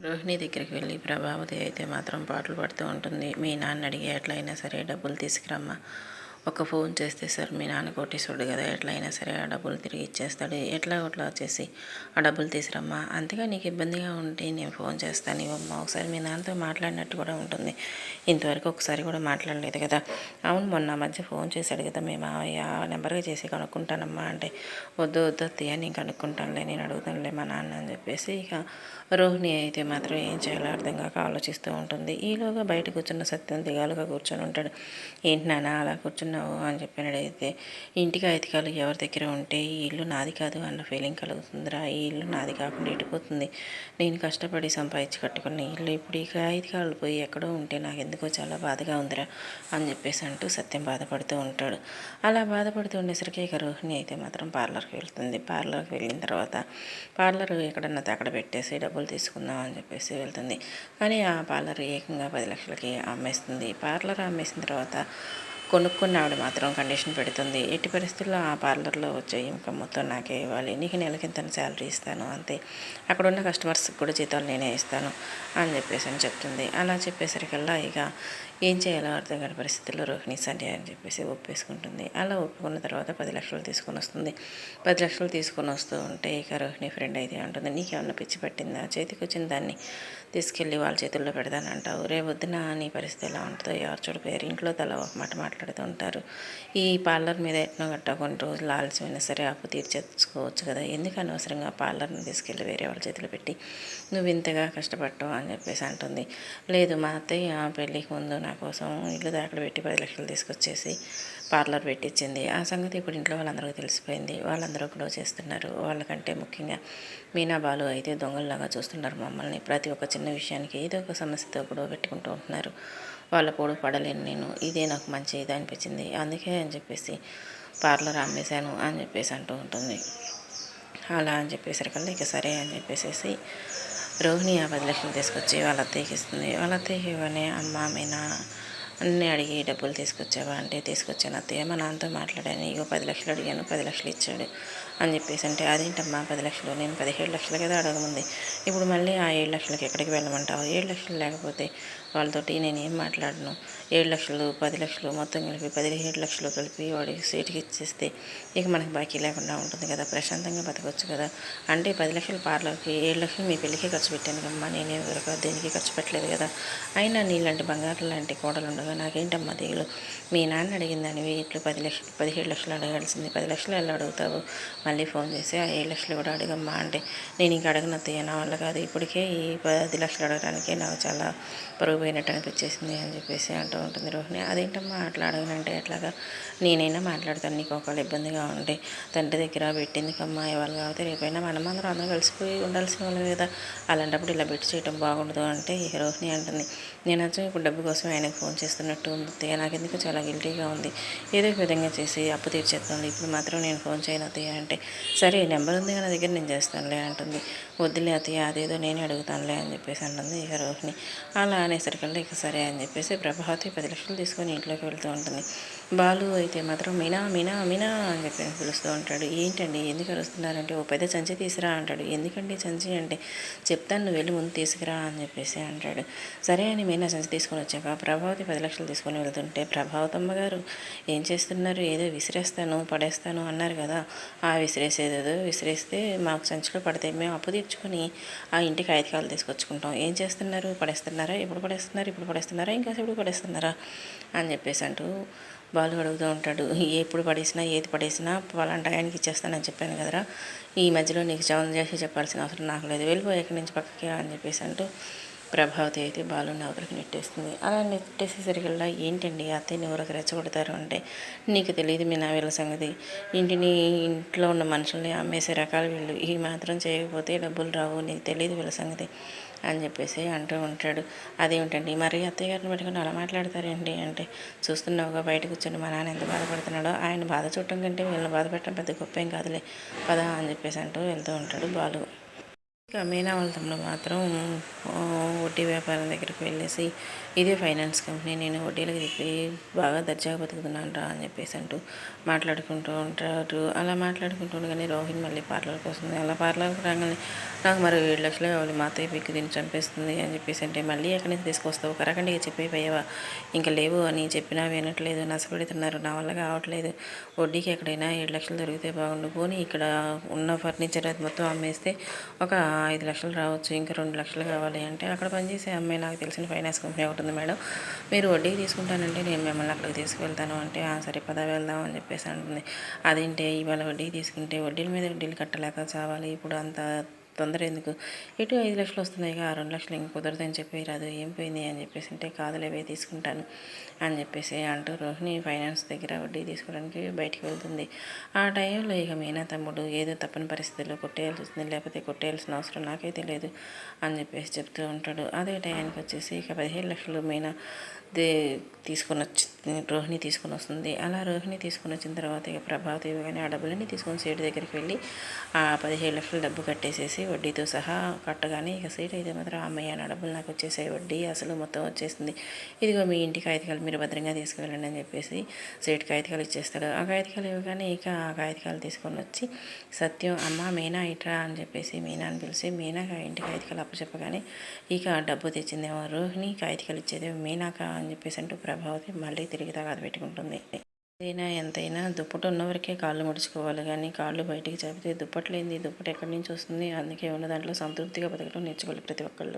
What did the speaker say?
రోహిణి దగ్గరికి వెళ్ళి ప్రభావతి అయితే మాత్రం పాటలు పడుతూ ఉంటుంది. మీ నాన్న అడిగి ఎట్లయినా సరే డబ్బులు తీసుకురమ్మా. ఒక ఫోన్ చేస్తే సార్ మీ నాన్న కొట్టేసాడు కదా ఎట్లయినా సరే ఆ డబ్బులు తిరిగి ఇచ్చేస్తాడు ఎట్లా ఒకట్లా వచ్చేసి ఆ డబ్బులు తీసుకురమ్మా? అంతగా నీకు ఇబ్బందిగా ఉంటే నేను ఫోన్ చేస్తాను ఇవ్వమ్మా. ఒకసారి మీ నాన్నతో మాట్లాడినట్టు కూడా ఉంటుంది. ఇంతవరకు ఒకసారి కూడా మాట్లాడలేదు కదా. అవును మొన్న మధ్య ఫోన్ చేశాడు కదా మీ మావయ్య నెంబర్గా చేసి కనుక్కుంటానమ్మా. అంటే వద్దు వద్దు అత్తయ్య నేను కనుక్కుంటానులే నేను అడుగుతానులే మా నాన్న అని చెప్పేసి ఇక రోహిణి అయితే మాత్రం ఏం చేయాలో అర్థం కాక ఆలోచిస్తూ ఉంటుంది. ఈలోగా బయట కూర్చున్న సత్యం దిగాలుగా కూర్చొని ఉంటాడు. ఏంటి నాన్న అలా కూర్చున్న చేస్తున్నావు అని చెప్పిన అడిగితే ఇంటికి ఐతికాలు ఎవరి దగ్గర ఉంటే ఈ ఇల్లు నాది కాదు అన్న ఫీలింగ్ కలుగుతుందిరా. ఈ ఇల్లు నాది కాకుండా ఇటుపోతుంది నేను కష్టపడి సంపాదించి కట్టుకున్న ఇల్లు ఇప్పుడు ఇక ఐతికాలు పోయి ఎక్కడో ఉంటే నాకు ఎందుకో చాలా బాధగా ఉందిరా అని చెప్పేసి అంటూ సత్యం బాధపడుతూ ఉంటాడు. అలా బాధపడుతూ ఉండేసరికి ఇక రోహిణి అయితే మాత్రం పార్లర్కి వెళ్తుంది. పార్లర్కి వెళ్ళిన తర్వాత పార్లర్ ఎక్కడన్నా అక్కడ పెట్టేసి డబ్బులు తీసుకుందాం అని చెప్పేసి వెళ్తుంది. కానీ ఆ పార్లర్ ఏకంగా పది లక్షలకి అమ్మేస్తుంది. పార్లర్ అమ్మేసిన తర్వాత కొనుక్కున్న ఆవిడ మాత్రం కండిషన్ పెడుతుంది. ఎట్టి పరిస్థితుల్లో ఆ పార్లర్లో వచ్చే ఇన్కమ్ మొత్తం నాకే ఇవ్వాలి. నీకు నెలకి ఇంత శాలరీ ఇస్తాను అంతే. అక్కడ ఉన్న కస్టమర్స్కి కూడా జీతాలు నేనే ఇస్తాను అని చెప్పేసి అని చెప్తుంది. అలా చెప్పేసరికల్లా ఇక ఏం చేయాలో అర్థం కాని పరిస్థితుల్లో రోహిణి సండే అని చెప్పేసి ఒప్పేసుకుంటుంది. అలా ఒప్పుకున్న తర్వాత పది లక్షలు తీసుకొని వస్తుంది. పది లక్షలు తీసుకొని వస్తూ ఉంటే ఇక రోహిణి ఫ్రెండ్ అయితే అంటుంది నీకేమన్నా పిచ్చి పట్టిందా? చేతికి వచ్చిన దాన్ని తీసుకెళ్ళి వాళ్ళ చేతుల్లో పెడతానంటావు. రేపు వద్దునా నీ పరిస్థితి ఎలా ఉంటుందో ఎవరు చూడిపోయారు. ఇంట్లో తల ఒక మాట మాట్లాడుతూ ఉంటారు ఈ పార్లర్ మీద ఎట్నో గట్ట కొన్ని రోజులు ఆలస్యమైనా సరే అప్పు తీర్చేసుకోవచ్చు కదా. ఎందుకు అనవసరంగా పార్లర్ని తీసుకెళ్ళి వేరే వాళ్ళ చేతిలో పెట్టి నువ్వు ఇంతగా కష్టపడటం అని చెప్పేసి అంటుంది. లేదు మా అత్తయ్య పెళ్ళికి ముందు నా కోసం ఇల్లు దాకలు పెట్టి పది లక్షలు తీసుకొచ్చేసి పార్లర్ పెట్టించింది ఆ సంగతి ఇప్పుడు ఇంట్లో వాళ్ళందరికీ తెలిసిపోయింది. వాళ్ళందరూ కూడా చేస్తున్నారు. వాళ్ళకంటే ముఖ్యంగా మీనా బాలు అయితే దొంగల్లాగా చూస్తున్నారు మమ్మల్ని. ప్రతి ఒక్క చిన్న విషయానికి ఏదో ఒక సమస్యతో గొడవ పెట్టుకుంటూ ఉంటున్నారు. వాళ్ళ పొడి పడలేను నేను. ఇదే నాకు మంచి ఇది అనిపించింది. అందుకే అని చెప్పేసి పార్లర్ అమ్మేశాను అని చెప్పేసి అంటూ ఉంటుంది. అలా అని చెప్పేసరికల్లా ఇక సరే అని చెప్పేసి రోహిణి ఆ పది లక్షలు తీసుకొచ్చి వాళ్ళ అత్తయ్యకి ఇస్తుంది. వాళ్ళ అత్తయ్యకి ఇవ్వనే అమ్మ మీనా అన్నీ అడిగి డబ్బులు తీసుకొచ్చావా అంటే తీసుకొచ్చాను అత్తయ్య. మా నాన్నతో మాట్లాడాను. ఇగో పది లక్షలు అడిగాను పది లక్షలు ఇచ్చాడు. అని చెప్పేసి అంటే అదేంటమ్మా పది లక్షలు నేను పదిహేడు లక్షలు కదా అడగముంది ఇప్పుడు మళ్ళీ ఆ ఏడు లక్షలకి ఎక్కడికి వెళ్ళమంటావు? ఏడు లక్షలు లేకపోతే వాళ్ళతోటి నేను ఏం మాట్లాడను? ఏడు లక్షలు పది లక్షలు మొత్తం కలిపి పదిహేడు లక్షలు కలిపి వాడికి సీటుకి ఇచ్చేస్తే ఇక మనకి బాకీ లేకుండా ఉంటుంది కదా. ప్రశాంతంగా బతకొచ్చు కదా. అంటే పది లక్షలు పార్లర్కి ఏడు లక్షలు మీ పెళ్ళికి ఖర్చు పెట్టాను కమ్మా నేనే వరకు దేనికి ఖర్చు పెట్టలేదు కదా. అయినా నీలాంటి బంగారం లాంటి కోడలు ఉండగా నాకేంటమ్మా దిగులు మీ నాన్న అడిగిందని ఇట్లు పది లక్షలు పదిహేడు లక్షలు అడగాల్సింది. పది లక్షలు ఎలా అడుగుతావు? మళ్ళీ ఫోన్ చేసి ఆ ఏడు లక్షలు కూడా అడగమ్మా అంటే నేను ఇంక అడగనత్తయ్య నా వల్ల కాదు ఇప్పటికే ఈ పది లక్షలు అడగడానికి నాకు చాలా పరుగు పోయినట్టు అనిపించేసింది అని చెప్పేసి అంటూ ఉంటుంది రోహిణి. అదేంటమ్మా అట్లా అడగనంటే ఎట్లాగా? నేనైనా మాట్లాడతాను నీకు ఒకవేళ ఇబ్బందిగా ఉంటే. తండ్రి దగ్గర పెట్టింది కమ్మా ఇవాళ కాబట్టి రేపైనా మనం అందరం అందరం కలిసిపోయి ఉండాల్సిన వాళ్ళు కదా. అలాంటప్పుడు ఇలా పెట్టి చేయడం బాగుండదు అంటే రోహిణి అంటుంది. నేను వచ్చి ఇప్పుడు డబ్బు కోసం ఆయనకు ఫోన్ చేస్తున్నట్టు ఉంది. నాకు ఎందుకు చాలా గిల్టీగా ఉంది. ఏదో ఒక విధంగా చేసి అప్పు తీర్చేస్తుంది ఇప్పుడు మాత్రం నేను ఫోన్ చేయను అంటే అంటే సరే నెంబర్ ఉంది నా దగ్గర నేను చేస్తానులే అంటుంది. వద్దులే అత్తయ్య అదేదో నేనే అడుగుతానులే అని చెప్పేసి అంటుంది ఇక రోహిణి. అలా అనేసరికల్లా ఇక సరే అని చెప్పేసి ప్రభావతి పది లక్షలు తీసుకొని ఇంట్లోకి వెళ్తూ ఉంటుంది. బాలు అయితే మాత్రం మీనా మీనా మీనా అని చెప్పి పిలుస్తూ ఉంటాడు. ఏంటండి? ఎందుకు అరుస్తున్నారంటే ఓ పెద్ద చంచి తీసుకురా అంటాడు. ఎందుకండి చంచి అంటే చెప్తాను నువ్వు వెళ్ళి ముందు తీసుకురా అని చెప్పేసి అంటాడు. సరే అని మీనా చంచి తీసుకొని వచ్చాక ప్రభావతి పది లక్షలు తీసుకొని వెళ్తుంటే ప్రభావతమ్మ గారు ఏం చేస్తున్నారు? ఏదో విసిరేస్తాను పడేస్తాను అన్నారు కదా. ఆ విసిరేసేదేదో విసిరేస్తే మాకు సంచిలో పడితే మేము అప్పు తీర్చుకొని ఆ ఇంటికి ఐదు తీసుకొచ్చుకుంటాం. ఏం చేస్తున్నారు? పడేస్తున్నారా? ఎప్పుడు పడేస్తున్నారు? ఇప్పుడు పడేస్తున్నారా? ఇంకా ఎప్పుడు పడేస్తున్నారా? అని చెప్పేసి అంటూ బాలు అడుగుతూ ఉంటాడు ఎప్పుడు పడేసినా ఏది పడేసినా వాళ్ళంటే టయానికి ఇచ్చేస్తానని చెప్పాను కదరా. ఈ మధ్యలో నీకు చవన్ చేసి చెప్పాల్సిన అవసరం నాకు లేదు. వెళ్ళిపోయి ఎక్కడి నుంచి పక్కకి అని చెప్పేసి అంటూ ప్రభావతి అయితే బాలుని అవతలకి నెట్టేస్తుంది. అలా నెట్టేసేసరికల్లా ఏంటండి అత్తయ్యని ఎవరికి రెచ్చగొడతారు అంటే నీకు తెలియదు మీ నా సంగతి. ఇంటిని ఇంట్లో ఉన్న మనుషుల్ని అమ్మేసే రకాలు వీళ్ళు. ఈ మాత్రం చేయకపోతే డబ్బులు రావు నీకు తెలియదు వీళ్ళ సంగతి అని చెప్పేసి అంటూ ఉంటాడు. అదేమిటండి? మరి అత్తయ్య గారిని పెట్టుకుని అలా మాట్లాడతారేంటి అంటే చూస్తున్నావుగా బయట కూర్చొని మా నాన్న ఎంత బాధపడుతున్నాడో ఆయన బాధ చూడటం కంటే వీళ్ళని బాధ పెట్టడం పెద్ద గొప్ప ఏం కాదులే పదా అని చెప్పేసి అంటూ వెళ్తూ ఉంటాడు బాలు. ఇక వాళ్ళ తమ్ముడు మాత్రం వడ్డీ వ్యాపారం దగ్గరికి వెళ్ళేసి ఇదే ఫైనాన్స్ కంపెనీ నేను వడ్డీలకు తిప్పి బాగా దర్జాగా బతుకుతున్నాను రా అని చెప్పేసి అంటూ మాట్లాడుకుంటూ ఉంటారు అలా మాట్లాడుకుంటూ ఉండగానే రోహిణి మళ్ళీ పార్లర్కి వస్తుంది అలా పార్లర్కి రాగానే నాకు మరో ఏడు లక్షలు కావాలి మా అత్తయ్య పిక్కి దీన్ని చంపేస్తుంది అని చెప్పేసి అంటే మళ్ళీ ఎక్కడి నుంచి తీసుకొస్తావు? కరకండిగా చెప్పేపోయావా? ఇంకా లేవు అని చెప్పినా వినట్లేదు. నష్టపెడుతున్నారు నా వల్ల కావట్లేదు. వడ్డీకి ఎక్కడైనా ఏడు లక్షలు దొరికితే బాగుండు. పోనీ ఇక్కడ ఉన్న ఫర్నిచర్ అది మొత్తం అమ్మేస్తే ఒక ఐదు లక్షలు రావచ్చు ఇంకా రెండు లక్షలు కావాలి అంటే అక్కడ పనిచేసే అమ్మాయి నాకు తెలిసిన ఫైనాన్స్ కంపెనీ ఒకటి ఉంది మేడం. మీరు వడ్డీకి తీసుకుంటానంటే నేను మిమ్మల్ని అక్కడికి తీసుకువెళ్తాను అంటే సరే పద వెళ్దాం అని చెప్పేసి అంటుంది. అదేంటి ఇవాళ వడ్డీ తీసుకుంటే వడ్డీల మీద వడ్డీలు కట్టలేక చావాలి. ఇప్పుడు అంత తొందర ఎందుకు? ఎటు ఐదు లక్షలు వస్తున్నాయి ఆ రెండు లక్షలు ఇంక కుదరదని చెప్పి రాదు. ఏం పోయింది అని చెప్పేసి అంటే కాదులేవే తీసుకుంటాను అని చెప్పేసి అంటూ రోహిణి ఫైనాన్స్ దగ్గర వడ్డీ తీసుకోవడానికి బయటికి వెళ్తుంది. ఆ టైంలో ఇక మీనా తమ్ముడు ఏదో తప్పని పరిస్థితుల్లో కొట్టేయాల్సి వస్తుంది లేకపోతే కొట్టేయాల్సిన అవసరం నాకైతే లేదు అని చెప్పేసి చెప్తూ ఉంటాడు. అదే టైంకి వచ్చేసి ఇక పదిహేను లక్షలు మీనా తీసుకొని వచ్చి రోహిణి తీసుకొని వస్తుంది. అలా రోహిణి తీసుకొని వచ్చిన తర్వాత ఇక ప్రభావతి ఇవ్వగానే ఆ డబ్బులన్నీ తీసుకొని సీటు దగ్గరికి వెళ్ళి ఆ పదిహేడు లక్షల డబ్బు కట్టేసేసి వడ్డీతో సహా కట్టగానే ఇక సీట్ అయితే మాత్రం అమ్మయ్య నా డబ్బులు నాకు వచ్చేసాయి వడ్డీ అసలు మొత్తం వచ్చేసింది. ఇదిగో మీ ఇంటి కాగితాలు మీరు భద్రంగా తీసుకువెళ్ళండి అని చెప్పేసి సీట్ కాగితాలు ఇచ్చేస్తాడు. ఆ కాగితాలు ఇవ్వగానే ఇక ఆ కాగితాలు తీసుకొని వచ్చి సత్యం అమ్మ మీనా ఇట్రా అని చెప్పేసి మీనాని పిలిచి మీనాక ఇంటి కాగితాలు అప్పచెప్పగానే ఇక డబ్బు తెచ్చిందేమో రోహిణి కాగితాలు ఇచ్చేదేమో మీనాక అని చెప్పేసి అంటూ ప్రభావతి మళ్ళీ తిరిగి తగాద పెట్టుకుంటుంది. ఏదైనా ఎంతైనా దుప్పటి ఉన్నవరకే కాళ్ళు ముడుచుకోవాలి కానీ కాళ్ళు బయటికి చెబితే దుప్పట్లేంది? దుప్పటి ఎక్కడి నుంచి వస్తుంది? అందుకే ఉన్న దాంట్లో సంతృప్తిగా బతకడం నేర్చుకోవాలి ప్రతి ఒక్కళ్ళు